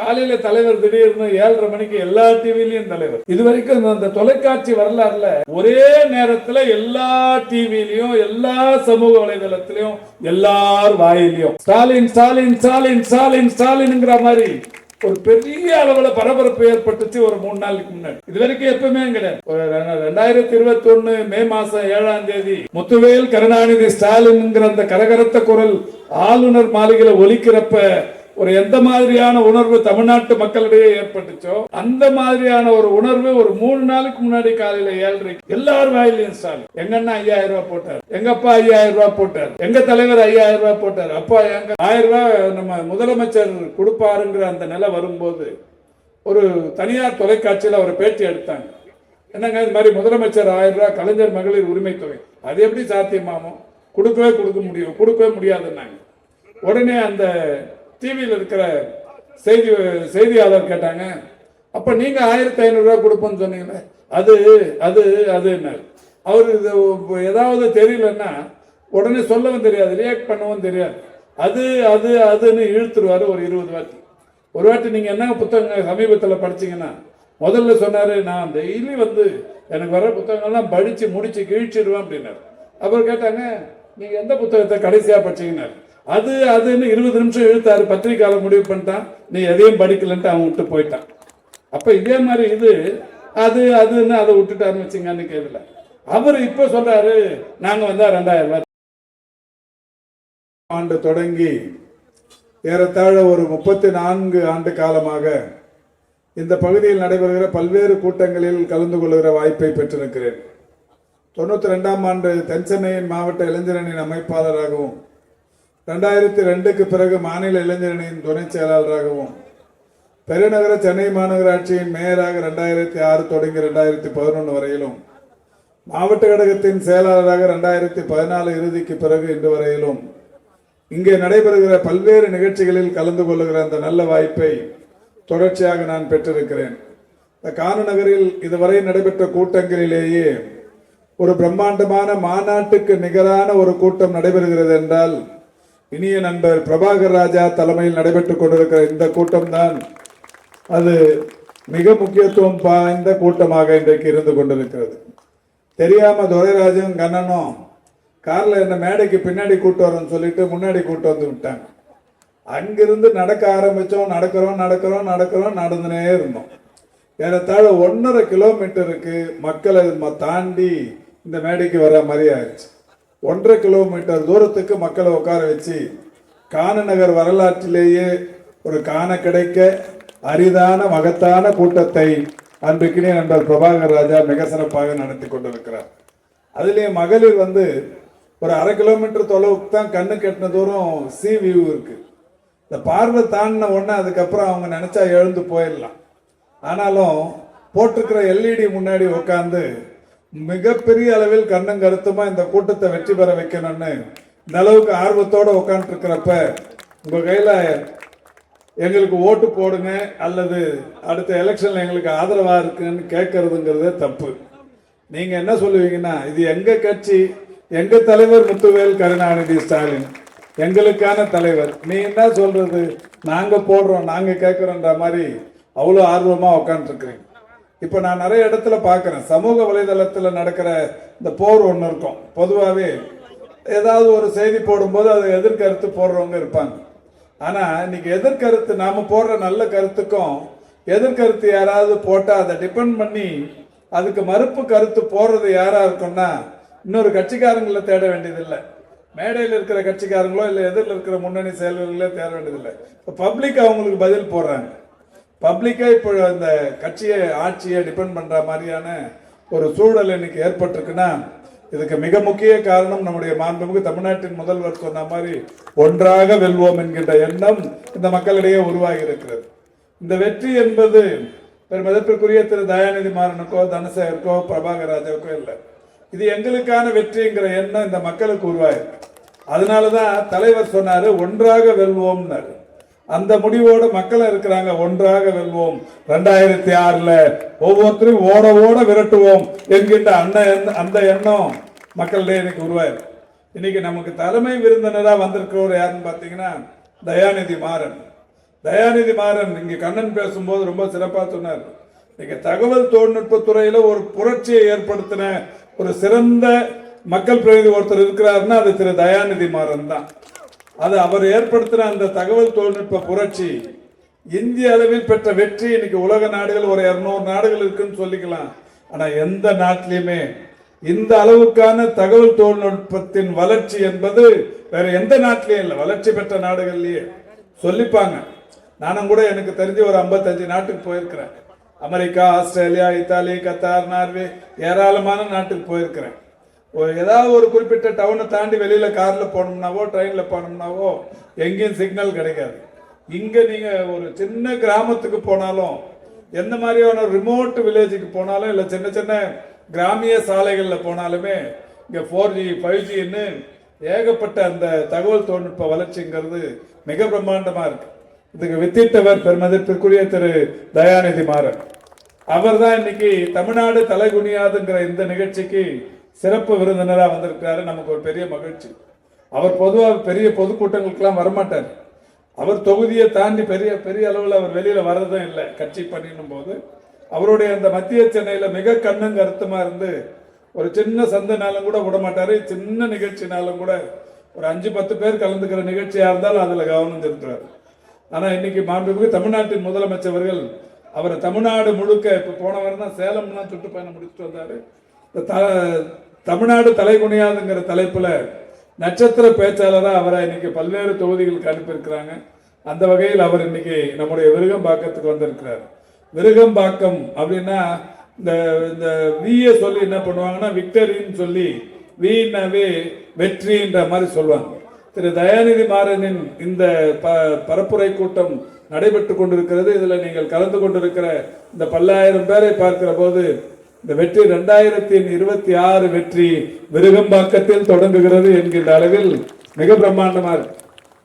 காலையில தலைவர் திடீர்னு ஏழரை மணிக்கு எல்லா டிவிலையும் தலைவர். இது வரைக்கும் அந்த தொலைக்காட்சி வரலாறுல ஒரே நேரத்துல எல்லா டிவிலையும் எல்லா சமூக வலைதளத்திலையும் எல்லார் வாயிலையும் ஸ்டாலின் ஸ்டாலின் ஸ்டாலின் ஸ்டாலின் ஸ்டாலின்ங்கிற மாதிரி ஒரு பெரிய அளவுல பரபரப்பு ஏற்பட்டுச்சு ஒரு மூணு நாளுக்கு முன்னாடி. இது வரைக்கும் எப்பவுமே கிடையாது. ரெண்டாயிரத்தி இருபத்தி ஒண்ணு மே மாசம் ஏழாம் தேதி முத்துவேல் கருணாநிதி ஸ்டாலின்ங்கிற அந்த கரகரத்த குரல் ஆளுநர் மாளிகையில ஒலிக்கிறப்ப ஒரு எந்த மாதிரியான உணர்வு தமிழ்நாட்டு மக்களிடையே ஏற்பட்டுச்சோ அந்த மாதிரியான ஒரு உணர்வு ஒரு மூணு நாளுக்கு முன்னாடி காலையில ஏழரைக்கு எல்லாரும் வாயிலையும் ஸ்டாலின் எங்க அண்ணா ஐயாயிரம் ரூபாய் போட்டார். எங்க அப்பா ஐயாயிரம் ரூபாய் போட்டார். எங்க தலைவர் ஐயாயிரம் ரூபாய் போட்டார். அப்பா எங்க ஆயிரம் ரூபாய் நம்ம முதலமைச்சர் கொடுப்பாருங்கிற அந்த நிலை வரும்போது ஒரு தனியார் தொலைக்காட்சியில் அவர் பேட்டி எடுத்தாங்க. என்னங்க இது மாதிரி முதலமைச்சர் ஆயிரம் ரூபாய் கலைஞர் மகளிர் உரிமை தொகை. அது எப்படி சாத்தியமாமோ? கொடுக்கவே கொடுக்க முடியும். கொடுக்கவே முடியாதுன்னாங்க. உடனே அந்த டிவியில் இருக்கிற செய்தி செய்தியாளர் கேட்டாங்க அப்ப நீங்க ஆயிரத்தி ஐநூறுரூவா கொடுப்போன்னு சொன்னீங்களே அது அது அது என்ன அவர் இது ஏதாவது தெரியலன்னா உடனே சொல்லவும் தெரியாது ரியாக்ட் பண்ணவும் தெரியாது. அது அது அதுன்னு இழுத்துருவாரு ஒரு இருபது வாட்டி. ஒரு வாட்டி நீங்க என்ன புத்தகங்க சமீபத்தில் படிச்சீங்கன்னா முதல்ல சொன்னாரு நான் டெய்லி வந்து எனக்கு வர புத்தகங்கள்லாம் படிச்சு முடிச்சு கிழிச்சிடுவேன் அப்படின்னாரு. அப்புறம் கேட்டாங்க நீங்க எந்த புத்தகத்தை கடைசியா படிச்சீங்கன்னாரு? அது அதுன்னு இருபது நிமிஷம் இழுத்தாரு. பத்திரிக்கையாளர் முடிவு பண்ணிட்டான். நீ எதையும் படிக்கலன்ட்டு அவன் விட்டு போயிட்டான். அப்போ இதே மாதிரி இது அது அதுன்னு அதை விட்டுட்டாருன்னு வச்சுங்கன்னு கேட்கல. அவர் இப்போ சொல்றாரு நாங்கள் வந்தால் ரெண்டாயிரம் ரூபாய் ஆண்டு தொடங்கி ஏறத்தாழ ஒரு முப்பத்தி நான்கு ஆண்டு காலமாக இந்த பகுதியில் நடைபெறுகிற பல்வேறு கூட்டங்களில் கலந்து கொள்கிற வாய்ப்பை பெற்றிருக்கிறேன். தொண்ணூற்றி ரெண்டாம் ஆண்டு தென்சென்னையின் மாவட்ட இளைஞரணியின் அமைப்பாளராகவும் ரெண்டாயிரத்தி ரெண்டுக்கு பிறகு மாநில இளைஞரணியின் துணைச் செயலாளராகவும் பெருநகர சென்னை மாநகராட்சியின் மேயராக ரெண்டாயிரத்தி ஆறு தொடங்கி ரெண்டாயிரத்தி பதினொன்று வரையிலும் மாவட்ட கழகத்தின் செயலாளராக ரெண்டாயிரத்தி பதினாலு இறுதிக்கு பிறகு இன்று வரையிலும் இங்கே நடைபெறுகிற பல்வேறு நிகழ்ச்சிகளில் கலந்து கொள்ளுகிற அந்த நல்ல வாய்ப்பை தொடர்ச்சியாக நான் பெற்றிருக்கிறேன். இந்த கானு நகரில் இதுவரை நடைபெற்ற கூட்டங்களிலேயே ஒரு பிரம்மாண்டமான மாநாட்டுக்கு நிகரான ஒரு கூட்டம் நடைபெறுகிறது என்றால் இனிய நண்பர் பிரபாகர் ராஜா தலைமையில் நடைபெற்றுக் கொண்டிருக்கிற இந்த கூட்டம்தான் அது மிக முக்கியத்துவம் வாய்ந்த கூட்டமாக இன்றைக்கு இருந்து கொண்டிருக்கிறது. தெரியாம துரைராஜும் கண்ணனும் காரில் என்ன மேடைக்கு பின்னாடி கூட்டு வரேன்னு சொல்லிட்டு முன்னாடி கூட்டு வந்து விட்டாங்க. அங்கிருந்து நடக்க ஆரம்பித்தோம் நடக்கிறோம் நடக்கிறோம் நடக்கிறோம் நடந்துனே இருந்தோம். ஏறத்தாழ ஒன்றரை கிலோமீட்டருக்கு மக்களை ம- தாண்டி இந்த மேடைக்கு வர மாதிரி ஆயிடுச்சு. ஒன்றரை கிலோமீட்டர் தூரத்துக்கு மக்களை உட்கார வச்சு கானநகர் வரலாற்றிலேயே ஒரு காண கிடைக்க அரிதான மகத்தான கூட்டத்தை அன்றைக்கினே நண்பர் பிரபாகர் ராஜா மிக சிறப்பாக நடத்தி கொண்டிருக்கிறார். அதுலேயே மகளிர் வந்து ஒரு அரை கிலோமீட்டர் தொலைவுக்கு தான் கண்ணு கட்டின தூரம் சி வியூ இருக்கு. இந்த பார்வை தாண்டின உடனே அதுக்கப்புறம் அவங்க நினைச்சா எழுந்து போயிடலாம். ஆனாலும் போட்டிருக்கிற எல்இடி முன்னாடி உட்காந்து மிகப்பெரிய அளவில் கண்ணும் கருத்துமா இந்த கூட்டத்தை வெற்றி பெற வைக்கணும்னு இந்த அளவுக்கு ஆர்வத்தோட உட்காந்துருக்கிறப்ப உங்க கையில எங்களுக்கு ஓட்டு போடுங்க அல்லது அடுத்த எலெக்ஷன்ல எங்களுக்கு ஆதரவா இருக்குன்னு கேட்கறதுங்கிறதே தப்பு. நீங்க என்ன சொல்லுவீங்கன்னா இது எங்க கட்சி? எங்க தலைவர் முத்துவேல் கருணாநிதி ஸ்டாலின். எங்களுக்கான தலைவர். நீ என்ன சொல்றது? நாங்க போடுறோம் நாங்க கேட்கறோன்ற மாதிரி அவ்வளோ ஆர்வமா உட்காந்துருக்கிறீங்க இப்போ நான் நிறைய இடத்துல பார்க்குறேன். சமூக வலைதளத்தில் நடக்கிற இந்த போர் ஒன்று இருக்கும். பொதுவாகவே ஏதாவது ஒரு செய்தி போடும்போது அதை எதிர்கருத்து போடுறவங்க இருப்பாங்க. ஆனால் இன்னைக்கு எதிர்கருத்து நாம் போடுற நல்ல கருத்துக்கும் எதிர்கருத்து யாராவது போட்டால் அதை டிபெண்ட் பண்ணி அதுக்கு மறுப்பு கருத்து போடுறது யாராக இருக்கும்னா இன்னொரு கட்சிக்காரங்களை தேட வேண்டியதில்லை. மேடையில் இருக்கிற கட்சிக்காரங்களோ இல்லை எதிரில் இருக்கிற முன்னணி செயல்களோ தேட வேண்டியதில்லை. இப்போ பப்ளிக் அவங்களுக்கு பதில் போடுறாங்க. பப்ளிக்காக இப்போ அந்த கட்சியை ஆட்சியை டிபெண்ட் பண்ணுற மாதிரியான ஒரு சூழல் இன்னைக்கு ஏற்பட்டிருக்குன்னா இதுக்கு மிக முக்கிய காரணம் நம்முடைய மாண்புமிகு தமிழ்நாட்டின் முதல்வர் சொன்ன மாதிரி ஒன்றாக வெல்வோம் என்கின்ற எண்ணம் இந்த மக்களிடையே உருவாகி இருக்கிறது இந்த வெற்றி என்பது பெரும் மதிப்பிற்குரிய திரு தயாநிதி மாறனுக்கோ தனசேகருக்கோ பிரபாகர் ராஜாவுக்கோ இல்லை. இது எங்களுக்கான வெற்றிங்கிற எண்ணம் இந்த மக்களுக்கு உருவாயிருக்கு. அதனாலதான் தலைவர் சொன்னார் ஒன்றாக வெல்வோம்னாரு. அந்த முடிவோடு மக்கள் இருக்கிறாங்க. ஒன்றாக வெல்வோம். ரெண்டாயிரத்தி ஆறில் ஒவ்வொருத்தரையும் ஓட ஓட விரட்டுவோம் என்கின்ற அந்த அந்த எண்ணம் மக்களிடையே இன்னைக்கு உருவாயிருக்கு இன்னைக்கு நமக்கு தலைமை விருந்தினராக வந்திருக்கிறவர் யாருன்னு பார்த்தீங்கன்னா தயாநிதி மாறன். தயாநிதி மாறன் இங்கே கண்ணன் பேசும்போது ரொம்ப சிறப்பாக சொன்னார். இன்னைக்கு தகவல் தொழில்நுட்பத்துறையில் ஒரு புரட்சியை ஏற்படுத்தின ஒரு சிறந்த மக்கள் பிரதிநிதி ஒருத்தர் இருக்கிறாருன்னா அது திரு தயாநிதி மாறன் தான். அது அவர் ஏற்படுத்தின அந்த தகவல் தொழில்நுட்ப புரட்சி. இந்திய அளவில் பெற்ற வெற்றி இன்னைக்கு உலக நாடுகள் ஒரு இரநூறு நாடுகள் இருக்குன்னு சொல்லிக்கலாம். ஆனால் எந்த நாட்டிலையுமே இந்த அளவுக்கான தகவல் தொழில்நுட்பத்தின் வளர்ச்சி என்பது வேற எந்த நாட்டிலையும் இல்லை. வளர்ச்சி பெற்ற நாடுகள்லயே சொல்லிப்பாங்க. நானும் கூட எனக்கு தெரிஞ்சு ஒரு 55 நாட்டுக்கு போயிருக்கிறேன். America Australia Italy Qatar Norway ஏராளமான நாட்டுக்கு போயிருக்கிறேன். ஏதாவது ஒரு குறிப்பிட்ட டவுனை தாண்டி வெளியில் காரில் போனோம்னாவோ ட்ரெயினில் போனோம்னாவோ எங்கேயும் சிக்னல் கிடைக்காது. இங்கே நீங்கள் ஒரு சின்ன கிராமத்துக்கு போனாலும் எந்த மாதிரியான ரிமோட் வில்லேஜுக்கு போனாலும் இல்லை சின்ன சின்ன கிராமிய சாலைகளில் போனாலுமே இங்கே ஃபோர் ஜி ஃபைவ் ஜின்னு ஏகப்பட்ட அந்த தகவல் தொழில்நுட்ப வளர்ச்சிங்கிறது மிக பிரம்மாண்டமாக இருக்கு. இதுக்கு வித்திட்டவர் பெருமதிப்பிற்குரிய திரு தயாநிதி மாறன். அவர் தான் இன்னைக்கு தமிழ்நாடு தலைகுனியாதுங்கிற இந்த நிகழ்ச்சிக்கு சிறப்பு விருந்தினராக வந்திருக்கிறாரு. நமக்கு ஒரு பெரிய மகிழ்ச்சி. அவர் பொதுவாக பெரிய பொதுக்கூட்டங்களுக்கெல்லாம் வரமாட்டார். அவர் தொகுதியை தாண்டி பெரிய பெரிய அளவில் அவர் வெளியில் வர்றதும் இல்லை. கட்சி பண்ணினும் போது அவருடைய அந்த மத்திய சென்னையில் மிக கண்ணும் கருத்துமா இருந்து ஒரு சின்ன சந்தைனாலும் கூட விடமாட்டார் சின்ன நிகழ்ச்சினாலும் கூட ஒரு அஞ்சு பத்து பேர் கலந்துக்கிற நிகழ்ச்சியாக இருந்தாலும் அதில் கவனம் செலுத்துறாரு ஆனால் இன்னைக்கு மாண்புமிகு தமிழ்நாட்டின் முதலமைச்சர்கள் அவர் தமிழ்நாடு முழுக்க இப்போ போனவர் தான் சேலம்லாம் சுற்றுப்பயணம் முடிச்சுட்டு வந்தார். இந்த த- தமிழ்நாடு தலைகுனியாதுங்கிற தலைப்பில் நட்சத்திர பேச்சாளராக அவரை இன்னைக்கு பல்வேறு தொகுதிகளுக்கு அனுப்பியிருக்கிறாங்க. அந்த வகையில் அவர் இன்னைக்கு நம்முடைய விருகம்பாக்கத்துக்கு வந்திருக்கிறார். விருகம்பாக்கம் அப்படின்னா இந்த இந்த வியை சொல்லி என்ன பண்ணுவாங்கன்னா விக்டரின்னு சொல்லி வீணாவே வெற்றின்ற மாதிரி சொல்லுவாங்க. திரு தயாநிதி மாறனின் இந்த ப பரப்புரை கூட்டம் நடைபெற்று கொண்டிருக்கிறது. இதில் நீங்கள் கலந்து கொண்டிருக்கிற இந்த பல்லாயிரம் பேரை பார்க்கிற போது இந்த வெற்றி ரெண்டாயிரத்தி இருபத்தி ஆறு வெற்றி விருகம்பாக்கத்தில் தொடங்குகிறது என்கின்ற அளவில் மிக பிரம்மாண்டமா இருக்கு.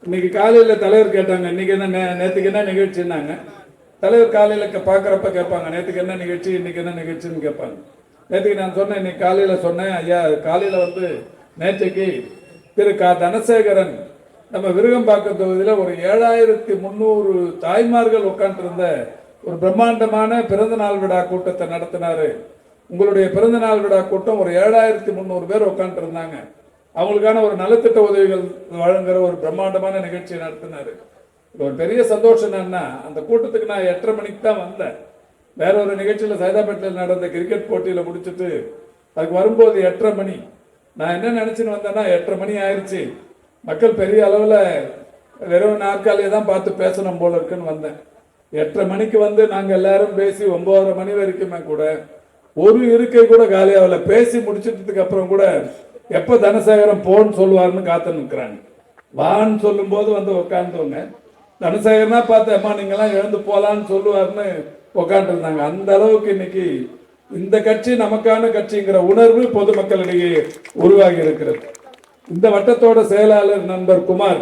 இன்னைக்கு காலையில தலைவர் கேட்டாங்க இன்னைக்கு என்ன நே- என்ன நிகழ்ச்சின்னாங்க. தலைவர் காலையில கே- கேட்பாங்க நேற்றுக்கு என்ன நிகழ்ச்சி இன்னைக்கு என்ன நிகழ்ச்சின்னு கேட்பாங்க. நேற்றுக்கு நான் சொன்னேன் இன்னைக்கு காலையில சொன்னேன் ஐயா காலையில வந்து நேற்றுக்கு திரு கா. தனசேகரன் நம்ம விருகம்பாக்கம் தொகுதியில் ஒரு ஏழாயிரத்தி முந்நூறு தாய்மார்கள் உட்காந்துருந்த ஒரு பிரம்மாண்டமான பிறந்த நாள் விழா கூட்டத்தை நடத்தினாரு. உங்களுடைய பிறந்த நாள் விழா கூட்டம் ஒரு ஏழாயிரத்தி முந்நூறு பேர் உட்காந்துட்டு இருந்தாங்க அவங்களுக்கான ஒரு நலத்திட்ட உதவிகள் வழங்குற ஒரு பிரம்மாண்டமான நிகழ்ச்சியை நடத்தினாரு. இது ஒரு பெரிய சந்தோஷம் என்னன்னா அந்த கூட்டத்துக்கு நான் எட்டரை மணிக்கு தான் வந்தேன். வேற ஒரு நிகழ்ச்சியில் சைதாப்பேட்டையில் நடந்த கிரிக்கெட் போட்டியில் முடிச்சிட்டு அதுக்கு வரும்போது எட்டரை மணி. நான் என்ன நினச்சின்னு வந்தேன்னா எட்டரை மணி ஆயிடுச்சு மக்கள் பெரிய அளவில் வெறும் நாற்காலியை தான் பார்த்து பேசணும் போல இருக்குன்னு வந்தேன். எட்டரை மணிக்கு வந்து நாங்கள் எல்லாரும் பேசி ஒன்பதரை மணி வரைக்குமே கூட ஒரு இருக்கை கூட காலியாகல பேசி முடிச்சிட்டதுக்கு அப்புறம் கூட எப்ப தனசேகரம் போன்னு சொல்லுவாருன்னு காத்து நிற்கிறாங்க வான்னு சொல்லும்போது வந்து உட்கார்ந்தவங்க தனசேகரனா பார்த்தேம்மா நீங்களாம் எழுந்து போகலான்னு சொல்லுவாருன்னு உட்காந்துருந்தாங்க அந்த அளவுக்கு இன்னைக்கு இந்த கட்சி நமக்கான கட்சிங்கிற உணர்வு பொதுமக்களிடையே உருவாகி இருக்கிறது. இந்த வட்டத்தோட செயலாளர் நண்பர் குமார்.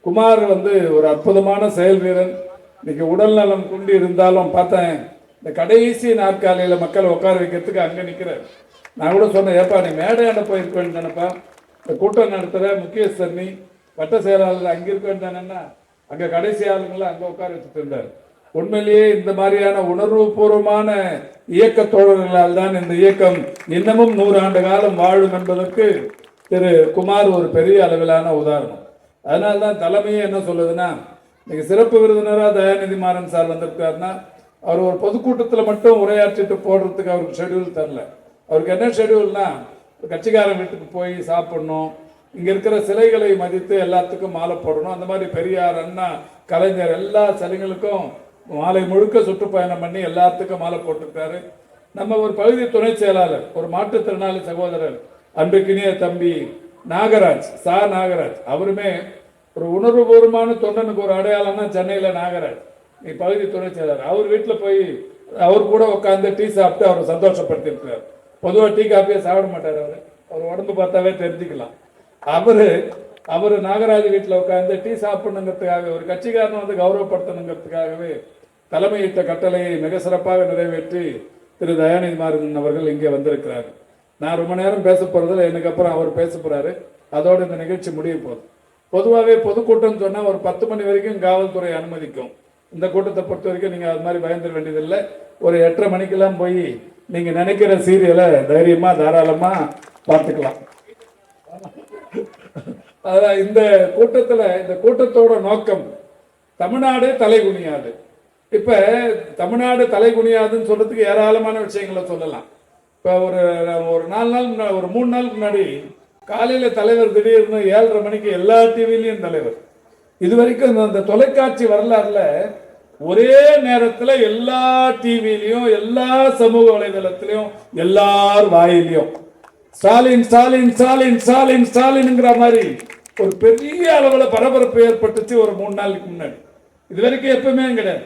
குமார் வந்து ஒரு அற்புதமான செயல் வீரன். இன்னைக்கு உடல் நலம் குண்டி இருந்தாலும் பார்த்தேன் இந்த கடைசி நாற்காலியில் மக்களை உட்கார வைக்கிறதுக்கு அங்கே நிற்கிறார் நான் கூட சொன்னேன் ஏப்பா நீ மேடையாண்ட போயிருக்க நினைப்பா? இந்த கூட்டம் நடத்துகிற முக்கியஸ்தர் நீ வட்ட செயலாளர் அங்கே இருக்க வேண்டியதானன்னா அங்கே கடைசி ஆளுங்களை அங்கே உட்கார வச்சுட்டு இருந்தார். உண்மையிலேயே இந்த மாதிரியான உணர்வுபூர்வமான இயக்க தோழர்களால் தான் இந்த இயக்கம் இன்னமும் நூறு ஆண்டு காலம் வாழும் என்பதற்கு திரு குமார் ஒரு பெரிய அளவிலான உதாரணம். அதனால தான் தலைமையே என்ன சொல்லுதுன்னா இன்னைக்கு சிறப்பு விருந்தினராக தயாநிதி மாறன் சார் வந்திருக்காருன்னா அவர் ஒரு பொதுக்கூட்டத்தில் மட்டும் உரையாற்றிட்டு போடுறதுக்கு அவருக்கு ஷெட்யூல் தரல. அவருக்கு என்ன ஷெடியூல்னா கட்சிக்காரன் வீட்டுக்கு போய் சாப்பிடணும் இங்கே இருக்கிற சிலைகளை மதித்து எல்லாத்துக்கும் மாலை போடணும் அந்த மாதிரி பெரியார் அண்ணா கலைஞர் எல்லா சிலைகளுக்கும் மாலை முழுக்க சுற்றுப்பயணம் பண்ணி எல்லாத்துக்கும் மாலை போட்டிருக்காரு. நம்ம ஒரு பகுதி துணை செயலாளர் ஒரு மாற்றுத்திறனாளி சகோதரர் அன்புக்கினிய தம்பி நாகராஜ் சா. நாகராஜ். அவருமே ஒரு உணர்வுபூர்வமான தொண்டனுக்கு ஒரு அடையாளம்னா சென்னையில் நாகராஜ். பகுதி துணை செயலாளர் அவர் வீட்டில் போய் அவர் கூட உட்காந்து டீ சாப்பிட்டு அவரை சந்தோஷப்படுத்தியிருக்கிறார். பொதுவாக டீ காஃபியே சாப்பிட மாட்டார் அவர். அவர் உடம்பு பார்த்தாவே தெரிஞ்சுக்கலாம். அவர் அவர் நாகராஜ் வீட்டில் உட்காந்து டீ சாப்பிடணுங்கிறதுக்காக ஒரு கட்சிக்காரனை வந்து கௌரவப்படுத்தணுங்கிறதுக்காகவே தலைமையிட்ட கட்டளையை மிக சிறப்பாக நிறைவேற்றி திரு தயாநிதி மாறன் அவர்கள் இங்கே வந்திருக்கிறார். நான் ரொம்ப நேரம் பேச போகிறதில்ல எனக்கு அப்புறம் அவர் பேச போகிறாரு அதோட இந்த நிகழ்ச்சி முடிய போகுது. பொதுவாகவே பொதுக்கூட்டம் சொன்னால் ஒரு பத்து மணி வரைக்கும் காவல்துறை அனுமதிக்கும். இந்த கூட்டத்தை பொறுத்த வரைக்கும் நீங்க அது மாதிரி பயந்துட வேண்டியதில்லை. ஒரு எட்டரை மணிக்கெல்லாம் போய் நீங்க நினைக்கிற சீரியலை தைரியமா தாராளமா பார்த்துக்கலாம். அதான் இந்த கூட்டத்தில் இந்த கூட்டத்தோட நோக்கம் தமிழ்நாடு தலைகுனியாது இப்ப தமிழ்நாடு தலைகுனியாதுன்னு சொல்றதுக்கு ஏராளமான விஷயங்களை சொல்லலாம். இப்ப ஒரு ஒரு நாலு நாள் முன்னாடி ஒரு மூணு நாள் முன்னாடி காலையில தலைவர் திடீர்னு ஏழரை மணிக்கு எல்லா டிவிலையும் தலைவர். இது வரைக்கும் அந்த தொலைக்காட்சி வரலாறுல ஒரே நேரத்தில் எல்லா டிவிலையும் எல்லா சமூக வலைதளத்திலையும் எல்லார் வாயிலையும் ஸ்டாலின் ஸ்டாலின் ஸ்டாலின் ஸ்டாலின் ஸ்டாலின்ங்கிற மாதிரி ஒரு பெரிய அளவில் பரபரப்பு ஏற்பட்டுச்சு ஒரு மூணு நாளுக்கு முன்னாடி. இது வரைக்கும் எப்பவுமே கிடையாது.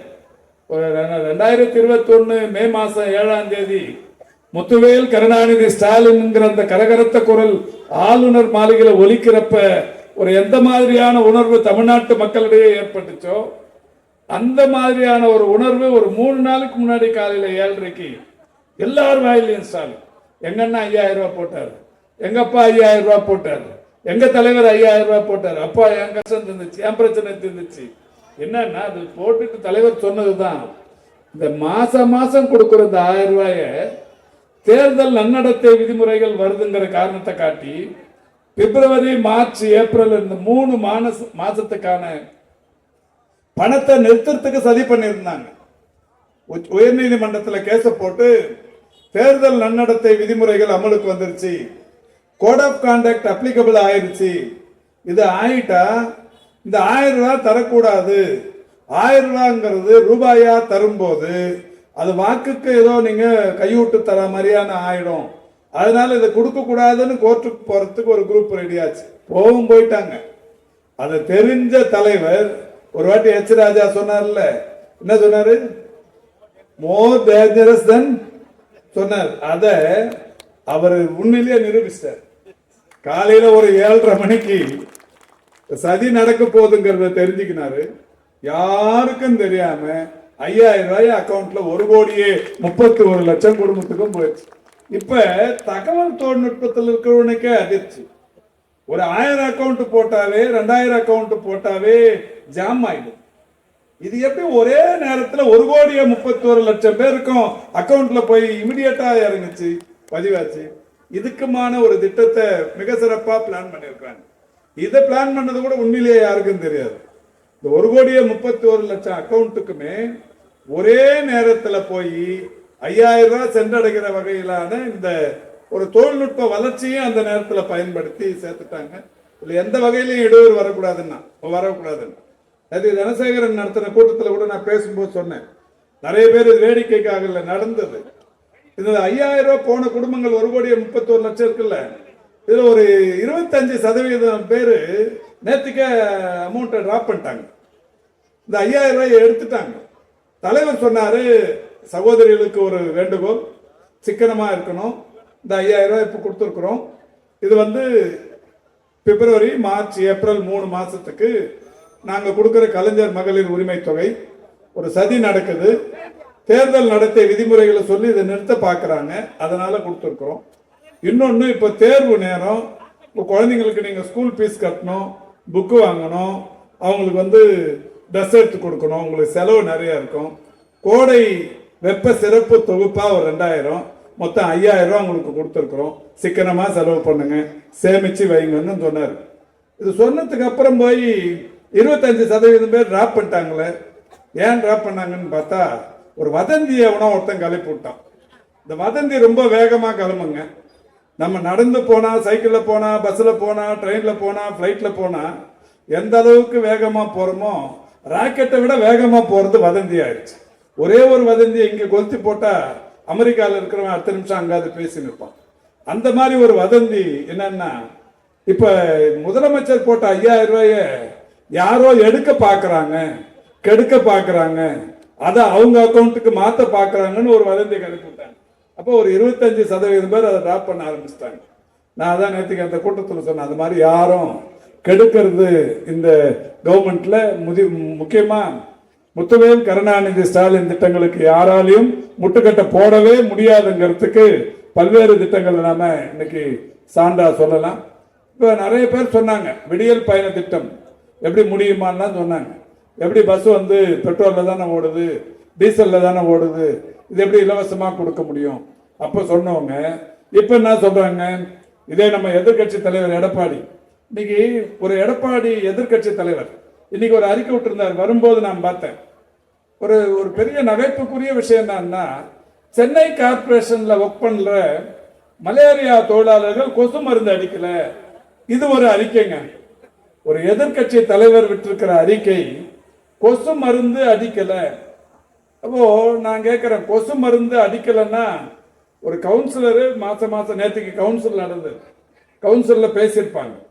ஒரு ரெ- ரெண்டாயிரத்தி இருபத்தி மே மாதம் ஏழாம் தேதி முத்துவேல் கருணாநிதி ஸ்டாலின்ங்கிற அந்த கரகரத்த குரல் ஆளுநர் மாளிகையில் ஒலிக்கிறப்ப ஒரு எந்த மாதிரியான உணர்வு தமிழ்நாட்டு மக்களிடையே ஏற்பட்டுச்சோ அந்த மாதிரியான ஒரு உணர்வு ஒரு மூணு நாளுக்கு முன்னாடி காலையில ஏழரைக்கு எல்லார் வாயிலையும் ஸ்டாலின் எங்க ஐயாயிரம் ரூபாய் போட்டார். எங்க அப்பா ஐயாயிரம் ரூபாய் போட்டார். எங்க தலைவர் ஐயாயிரம் ரூபாய் போட்டார். அப்பா என் கஷ்டம் இருந்துச்சு என் பிரச்சனை இருந்துச்சு என்னன்னா அது போட்டுட்டு தலைவர் சொன்னதுதான். இந்த மாசம் மாசம் கொடுக்குற இந்த ஆயிரம் ரூபாய தேர்தல் நன்னடத்தை விதிமுறைகள் வருதுங்கிற காரணத்தை காட்டி பிப்ரவரி மார்ச் ஏப்ரல் இந்த மூணு மாச மாசத்துக்கான பணத்தை நிறுத்தறதுக்கு சதி பண்ணியிருந்தாங்க. உச்ச- உயர்நீதிமன்றத்துல கேஸ போட்டு தேர்தல் நன்னடத்தை விதிமுறைகள் அமலுக்கு வந்துருச்சு. கோட் ஆஃப் கான்டாக்ட் அப்ளிகபிள் ஆயிருச்சு. இது ஆயிட்டா இந்த ஆயிரம் ரூபா தரக்கூடாது. ஆயிரம் ரூபாங்கிறது ரூபாயா தரும்போது அது வாக்குக்கு ஏதோ நீங்க கையூட்டு தர மாதிரியான ஆயிடும். அதனால இதை கொடுக்க கூடாதுன்னு கோர்ட்டுக்கு போறதுக்கு ஒரு குரூப் ரெடியாச்சு போகும் போயிட்டாங்க. அதை தெரிஞ்ச தலைவர் ஒரு வாட்டி எச் ராஜா சொன்னார்ல என்ன சொன்னாரு? மோர் டேஞ்சரஸ் தென் சொன்னார். அத அவர் உண்மையிலேயே நிரூபிச்சிட்டார். காலையில ஒரு ஏழரை மணிக்கு சதி நடக்க போகுதுங்கிறத தெரிஞ்சுக்கினாரு. யாருக்கும் தெரியாம ஐயாயிரம் ரூபாய் அக்கௌண்ட்ல ஒரு கோடியே முப்பத்தி ஒரு லட்சம் குடும்பத்துக்கும் போயிடுச்சு. இப்ப தகவல் தொழில்நுட்பத்தில் இருக்கிறவனுக்கே அதிர்ச்சி. ஒரு ஆயிரம் அக்கௌண்ட் போட்டாவே ரெண்டாயிரம் அக்கௌண்ட் போட்டாவே ஜாம் ஆயிடும் இது எப்படி ஒரே நேரத்தில் ஒரு கோடியே முப்பத்தோரு லட்சம் பேருக்கும் அக்கௌண்ட்ல போய் இமிடியட்டா இறங்குச்சு பதிவாச்சு. இதுக்குமான ஒரு திட்டத்தை மிக சிறப்பாக பிளான் பண்ணியிருக்காங்க இதை பிளான் பண்ணது கூட உண்மையிலேயே யாருக்கும் தெரியாது. இந்த ஒரு கோடியே முப்பத்தி ஒரு லட்சம் அக்கௌண்ட்டுக்குமே ஒரே நேரத்தில் போய் ஐயாயிரம் ரூபாய் சென்றடைகிற வகையிலான இந்த ஒரு தொழில்நுட்ப வளர்ச்சியும் அந்த நேரத்தில் பயன்படுத்தி சேர்த்துட்டாங்க. இதில் எந்த வகையிலையும் இடையூறு வரக்கூடாதுன்னா வரக்கூடாதுன்னா. அது தனசேகரன் நடத்தின கூட்டத்தில் கூட நான் பேசும்போது சொன்னேன். நிறைய பேர் இது வேடிக்கைக்காக நடந்தது. இந்த ஐயாயிரம் ரூபாய் போன குடும்பங்கள் ஒரு கோடியே முப்பத்தோரு லட்சம் இருக்குல்ல. இதுல ஒரு இருபத்தஞ்சு சதவீதம் பேர் நேற்றுக்கே அமௌண்ட்டை ட்ராப் பண்ணிட்டாங்க. இந்த ஐயாயிரம் ரூபாயை எடுத்துட்டாங்க. தலைவர் சொன்னாரு சகோதரிகளுக்கு ஒரு வேண்டுகோள் சிக்கனமாக இருக்கணும். இந்த ஐயாயிரம் ரூபாய் இப்போ கொடுத்துருக்குறோம். இது வந்து பிப்ரவரி மார்ச் ஏப்ரல் மூணு மாதத்துக்கு நாங்கள் கொடுக்குற கலைஞர் மகளிர் உரிமை தொகை ஒரு சதி நடக்குது. தேர்தல் நடத்தை விதிமுறைகளை சொல்லி இதை நிறுத்த பார்க்குறாங்க. அதனால் கொடுத்துருக்குறோம். இன்னொன்று இப்போ தேர்வு நேரம். இப்போ குழந்தைங்களுக்கு நீங்கள் ஸ்கூல் ஃபீஸ் கட்டணும் புக்கு வாங்கணும். அவங்களுக்கு வந்து ட்ரெஸ் எடுத்து கொடுக்கணும். உங்களுக்கு செலவு நிறையா இருக்கும். கோடை வெப்ப சிறப்பு தொகுப்பாக ஒரு ரெண்டாயிரம். மொத்தம் ஐயாயிரம் ரூபா உங்களுக்கு கொடுத்துருக்குறோம். சிக்கனமாக செலவு பண்ணுங்க. சேமிச்சு வைங்கன்னு சொன்னார். இது சொன்னதுக்கு அப்புறம் போய் இருபத்தஞ்சு சதவீதம் பேர் ட்ராப் பண்ணிட்டாங்களே. ஏன் ட்ராப் பண்ணாங்கன்னு பார்த்தா ஒரு வதந்தியை எவனோ ஒருத்தன் கலப்பி விட்டான் இந்த வதந்தி ரொம்ப வேகமாக கிளம்புங்க. நம்ம நடந்து போனால் சைக்கிளில் போனால் பஸ்ஸில் போனால் ட்ரெயினில் போனால் ஃப்ளைட்டில் போனால் எந்த அளவுக்கு வேகமாக போகிறோமோ ராக்கெட்டை விட வேகமாக போகிறது வதந்தி ஆயிடுச்சு. ஒரே ஒரு வதந்தியை இங்கே கொளுத்தி போட்டால் அமெரிக்காவில் இருக்கிறவன் அடுத்த நிமிஷம் அங்காவது பேசி நிற்பான். அந்த மாதிரி ஒரு வதந்தி என்னன்னா இப்போ முதலமைச்சர் போட்ட ஐயாயிரம் ரூபாயை யாரோ எடுக்க பார்க்குறாங்க கெடுக்க பார்க்குறாங்க அதை அவங்க அக்கௌண்ட்டுக்கு மாற்ற பார்க்குறாங்கன்னு ஒரு வதந்தி கணிப்பிட்டாங்க அப்போ ஒரு இருபத்தஞ்சு சதவீதம் பேர் அதை டிராப் பண்ண ஆரம்பிச்சிட்டாங்க. நான் அதான் நேற்றுக்கு அந்த கூட்டத்தில் சொன்னேன் அது மாதிரி யாரும் கெடுக்கிறது இந்த கவர்மெண்ட்ல முதி முக்கியமாக முத்துவேல் கருணாநிதி ஸ்டாலின் திட்டங்களுக்கு யாராலையும் முட்டுக்கட்டை போடவே முடியாதுங்கிறதுக்கு பல்வேறு திட்டங்கள் நாம இன்னைக்கு சான்றா சொல்லலாம். இப்போ நிறைய பேர் சொன்னாங்க விடியல் பயண திட்டம். எப்படி முடியுமான்லாம் சொன்னாங்க. எப்படி பஸ் வந்து பெட்ரோலில் தானே ஓடுது டீசலில் தானே ஓடுது இது எப்படி இலவசமாக கொடுக்க முடியும்? அப்போ சொன்னவங்க இப்போ என்ன சொல்கிறாங்க இதே நம்ம எதிர்க்கட்சி தலைவர் எடப்பாடி. இன்னைக்கு ஒரு எடப்பாடி எதிர்க்கட்சி தலைவர் இன்னைக்கு ஒரு அறிக்கை விட்டுருந்தார் வரும்போது நான் பார்த்தேன். ஒரு ஒரு பெரிய நகைப்புக்குரிய விஷயம் என்னன்னா சென்னை கார்ப்பரேஷன்ல ஒர்க் பண்ற மலேரியா தொழிலாளர்கள் கொசு மருந்து அடிக்கல. இது ஒரு அறிக்கைங்க. ஒரு எதிர்கட்சி தலைவர் விட்டிருக்கிற அறிக்கை கொசு மருந்து அடிக்கல. அப்போ நான் கேட்கிறேன் கொசு மருந்து அடிக்கலைன்னா ஒரு கவுன்சிலரு மாதம் மாசம் நேற்றுக்கு கவுன்சில் நடந்தது. கவுன்சிலில் பேசியிருப்பாங்க.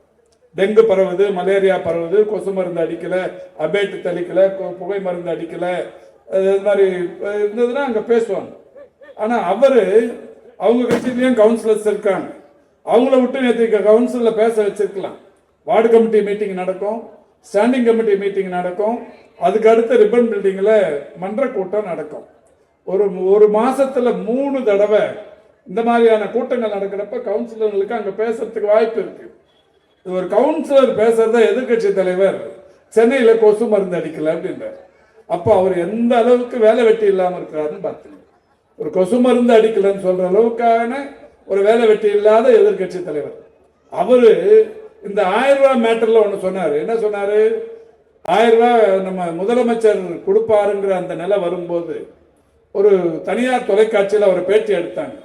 டெங்கு பரவுது மலேரியா பரவுது கொசு மருந்து அடிக்கல அபேட்டு தெளிக்கல கு- புகை மருந்து அடிக்கல. அது இது மாதிரி இருந்ததுன்னா அங்க பேசுவாங்க. ஆனா அவரு அவங்க கட்சியிலயும் கவுன்சிலர்ஸ் இருக்காங்க. அவங்கள விட்டு நேற்று கவுன்சிலில் பேச வச்சிருக்கலாம். வார்டு கமிட்டி மீட்டிங் நடக்கும் ஸ்டாண்டிங் கமிட்டி மீட்டிங் நடக்கும் அதுக்கு அடுத்து ரிப்பன் பில்டிங்கில் மன்ற கூட்டம் நடக்கும். ஒரு ஒரு மாதத்தில் மூணு தடவை இந்த மாதிரியான கூட்டங்கள் நடக்கிறப்ப கவுன்சிலர்களுக்கு அங்கே பேசுறதுக்கு வாய்ப்பு இருக்கு. இது ஒரு கவுன்சிலர் பேசுறத எதிர்க்கட்சி தலைவர் சென்னையில் கொசு மருந்து அடிக்கல அப்படின்றார். அப்போ அவர் எந்த அளவுக்கு வேலை வெட்டி இல்லாமல் இருக்கிறாருன்னு பார்த்துங்க ஒரு கொசு மருந்து அடிக்கலன்னு சொல்ற அளவுக்கான ஒரு வேலை வெட்டி இல்லாத எதிர்க்கட்சி தலைவர். அவரு இந்த ஆயிரம் ரூபாய் மேட்டர்ல ஒண்ணு சொன்னாரு. என்ன சொன்னாரு? ஆயிரம் ரூபாய் நம்ம முதலமைச்சர் கொடுப்பாருங்கிற அந்த நிலை வரும்போது ஒரு தனியார் தொலைக்காட்சியில் அவர் பேட்டி எடுத்தாங்க.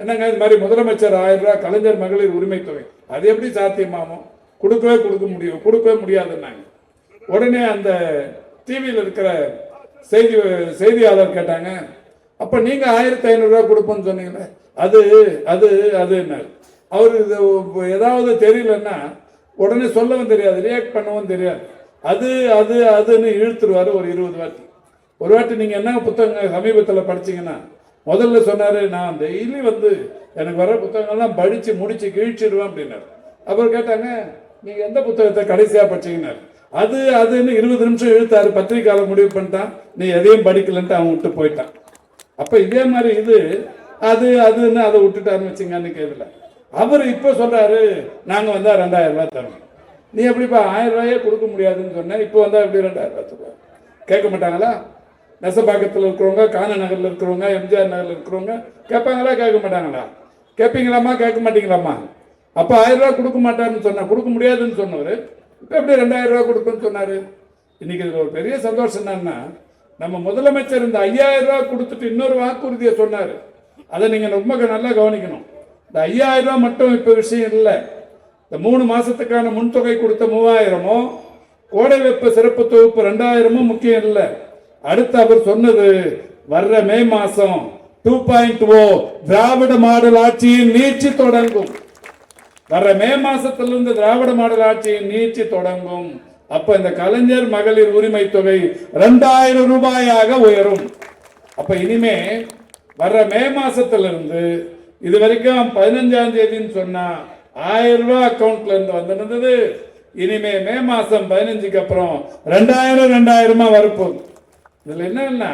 என்னங்க இது மாதிரி முதலமைச்சர் ஆயிரம் ரூபாய் கலைஞர் மகளிர் உரிமை தொகை. அது எப்படி சாத்தியமாகும்? கொடுக்கவே கொடுக்க முடியும். கொடுக்கவே முடியாதுன்னாங்க. உடனே அந்த டிவியில் இருக்கிற செய்தி செய்தியாளர் கேட்டாங்க அப்போ நீங்கள் ஆயிரத்தி ஐநூறுரூவா ரூபாய் கொடுப்போம்னு சொன்னீங்களே அது அது அது என்ன அவர் இது ஏதாவது தெரியலன்னா உடனே சொல்லவும் தெரியாது ரியாக்ட் பண்ணவும் தெரியாது. அது அது அதுன்னு இழுத்துருவார் ஒரு இருபது வாட்டி. ஒரு வாட்டி நீங்கள் என்ன புத்தகங்க சமீபத்தில் படிச்சீங்கன்னா முதல்ல சொன்னார் நான் டெய்லி வந்து எனக்கு வர புத்தகங்கள்லாம் படித்து முடித்து கிழிச்சிடுவேன் அப்படின்னாரு. அப்புறம் கேட்டாங்க நீங்கள் எந்த புத்தகத்தை கடைசியாக படிச்சீங்கன்னாரு? அது அதுன்னு இருபது நிமிஷம் இழுத்தாரு பத்திரிக்கையாளர் முடிவு பண்ணிட்டான். நீ எதையும் படிக்கலன்ட்டு அவன் விட்டு போயிட்டான். அப்போ இதே மாதிரி இது அது அதுன்னு அதை விட்டுட்டாருன்னு வச்சுங்க அன்னைக்கு அவர் இப்போ சொல்கிறாரு நாங்கள் வந்தால் ரெண்டாயிரம் ரூபாய் தரோம் நீ எப்படிப்பா ஆயிரம் ரூபாயே கொடுக்க முடியாதுன்னு சொன்னேன் இப்போ வந்தால் எப்படி ரெண்டாயிரம் ரூபாய் தருவா? கேட்க மாட்டாங்களா? நெசப்பாக்கத்தில் இருக்கிறவங்க கான நகரில் இருக்கிறவங்க எம்ஜிஆர் நகரில் இருக்கிறவங்க கேட்பாங்களா கேட்க மாட்டாங்களா? கேட்பீங்களாம்மா கேட்க மாட்டீங்களாம்மா? அப்போ ஆயிரம் ரூபா கொடுக்க மாட்டாருன்னு சொன்னா கொடுக்க முடியாதுன்னு சொன்னவர் இப்போ எப்படி ரெண்டாயிரம் ரூபா கொடுக்குன்னு சொன்னார்? இன்னைக்கு இதில் ஒரு பெரிய சந்தோஷம் என்னன்னா நம்ம முதலமைச்சர் இந்த ஐயாயிரம் ரூபா கொடுத்துட்டு இன்னொரு வாக்குறுதியை சொன்னார். அதை நீங்கள் ரொம்ப நல்லா கவனிக்கணும். இந்த ஐயாயிரம் ரூபா மட்டும் இப்போ விஷயம் இல்லை. இந்த மூணு மாதத்துக்கான முன்தொகை கொடுத்த மூவாயிரமோ கோடை வெப்ப சிறப்பு தொகுப்பு ரெண்டாயிரமும் முக்கியம் இல்லை. அடுத்து அவர் சொன்னது வர்ற மே மாசம் two point O Dravida model ஆட்சியின் நீட்சி தொடங்கும். வர்ற மே மாசத்திலிருந்து திராவிட மாடல் ஆட்சியின் நீட்சி தொடங்கும். அப்ப இந்த கலைஞர் மகளிர் உரிமை தொகை ரெண்டாயிரம் ரூபாயாக உயரும். அப்ப இனிமே வர்ற மே மாசத்திலிருந்து இது வரைக்கும் பதினஞ்சாம் தேதின்னு சொன்னா ஆயிரம் ரூபாய் அக்கௌண்ட்ல இருந்து வந்திருந்தது. இனிமே மே மாசம் பதினஞ்சுக்கு அப்புறம் ரெண்டாயிரம் ரெண்டாயிரமா வரப்போகுது. இதுல என்னன்னா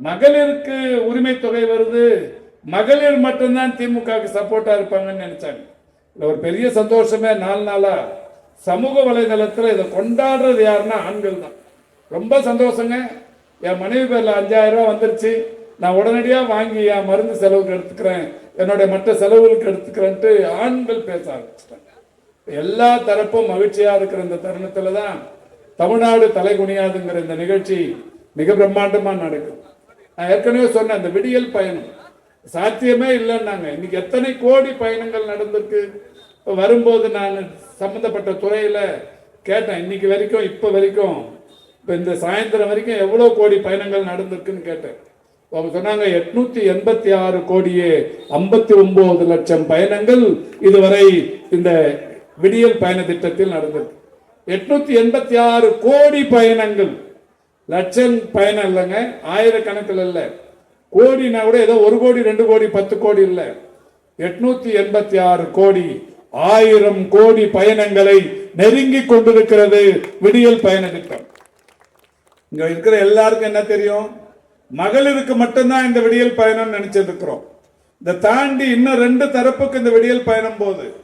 மகளிருக்கு உரிமை தொகை வருது. மகளிர் மட்டும்தான் திமுகவுக்கு சப்போர்ட்டா இருப்பாங்கன்னு நினைச்சாங்க. இதுல ஒரு பெரிய சந்தோஷமே நாலு நாளா. சமூக வலைதளத்துல இதை கொண்டாடுறது யாருன்னா ஆண்கள் தான் ரொம்ப சந்தோஷங்க. என் மனைவி பேர்ல அஞ்சாயிரம் ரூபாய் வந்துருச்சு. நான் உடனடியாக வாங்கி என் மருந்து செலவுக்கு எடுத்துக்கிறேன். என்னுடைய மற்ற செலவுகளுக்கு எடுத்துக்கிறேன்ட்டு ஆண்கள் பேச ஆரம்பிச்சிட்டாங்க. எல்லா தரப்பும் மகிழ்ச்சியாக இருக்கிற இந்த தருணத்தில் தான் தமிழ்நாடு தலைகுனியாதுங்கிற இந்த நிகழ்ச்சி மிக பிரம்மாண்டமாக நடக்கும். நான் ஏற்கனவே சொன்னேன் அந்த விடியல் பயணம். சாத்தியமே இல்லைன்னாங்க. இன்னைக்கு எத்தனை கோடி பயணங்கள் நடந்திருக்கு? வரும்போது நான் சம்மந்தப்பட்ட துறையில் கேட்டேன் இன்னைக்கு வரைக்கும் இப்போ வரைக்கும் இப்போ இந்த சாயந்தரம் வரைக்கும் எவ்வளோ கோடி பயணங்கள் நடந்திருக்குன்னு கேட்டேன். அவங்க சொன்னாங்க எட்நூத்தி எண்பத்தி ஆறு கோடியே ஐம்பத்தி ஒன்பது லட்சம் பயணங்கள் இதுவரை இந்த விடியல் பயண திட்டத்தில் நடந்தது. எட்நூத்தி எண்பத்தி ஆறு கோடி பயணங்கள். லட்சம் பயணம் இல்லைங்க ஆயிரக்கணக்கில் இல்லை. கோடினா கூட ஏதோ ஒரு கோடி ரெண்டு கோடி பத்து கோடி இல்லை. எட்நூத்தி எண்பத்தி ஆறு கோடி ஆயிரம் கோடி பயணங்களை நெருங்கி கொண்டிருக்கிறது விடியல் பயண திட்டம். இங்க இருக்கிற எல்லாருக்கும் என்ன தெரியும்? மகளிருக்கு மட்டும்தான் இந்த விடியல் பயணம் நினைச்சிட்டு இருக்கிறோம் இதை தாண்டி இன்னும் ரெண்டு தரப்புக்கு இந்த விடியல் பயணம் போகுது.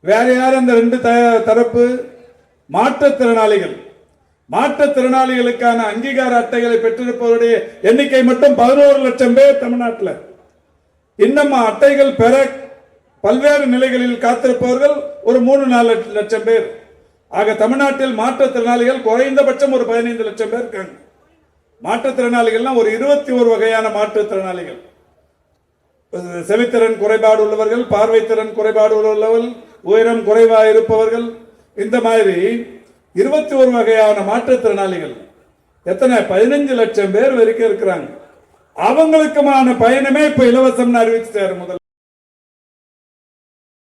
வேற யார் அந்த ரெண்டு த- தரப்பு? மாற்றுத்திறனாளிகள் மாற்றுத்திறனாளிகளுக்கான அங்கீகார அட்டைகளை பெற்றிருப்பவருடைய எண்ணிக்கை மட்டும் பதினோரு லட்சம் பேர் தமிழ்நாட்டில். இன்னும் அட்டைகள் பெற பல்வேறு நிலைகளில் காத்திருப்பவர்கள் ஒரு மூணு நாலு லட்சம் பேர். ஆக தமிழ்நாட்டில் மாற்றுத்திறனாளிகள் குறைந்தபட்சம் ஒரு பதினைந்து லட்சம் பேர் இருக்காங்க. மாற்றுத்திறனாளிகள்னா ஒரு இருபத்தி ஒரு வகையான மாற்றுத்திறனாளிகள். செவித்திறன் குறைபாடு உள்ளவர்கள் பார்வைத்திறன் குறைபாடு உள்ளவர்கள் உயரம் குறைவாக இருப்பவர்கள் இந்த மாதிரி இருபத்தி ஒரு வகையான மாற்றுத்திறனாளிகள். எத்தனை? பதினஞ்சு லட்சம் பேர் வரைக்கும் இருக்கிறாங்க. அவங்களுக்குமான பயணமே இப்ப இலவசம்னு அறிவிச்சிட்டாரு முதல்ல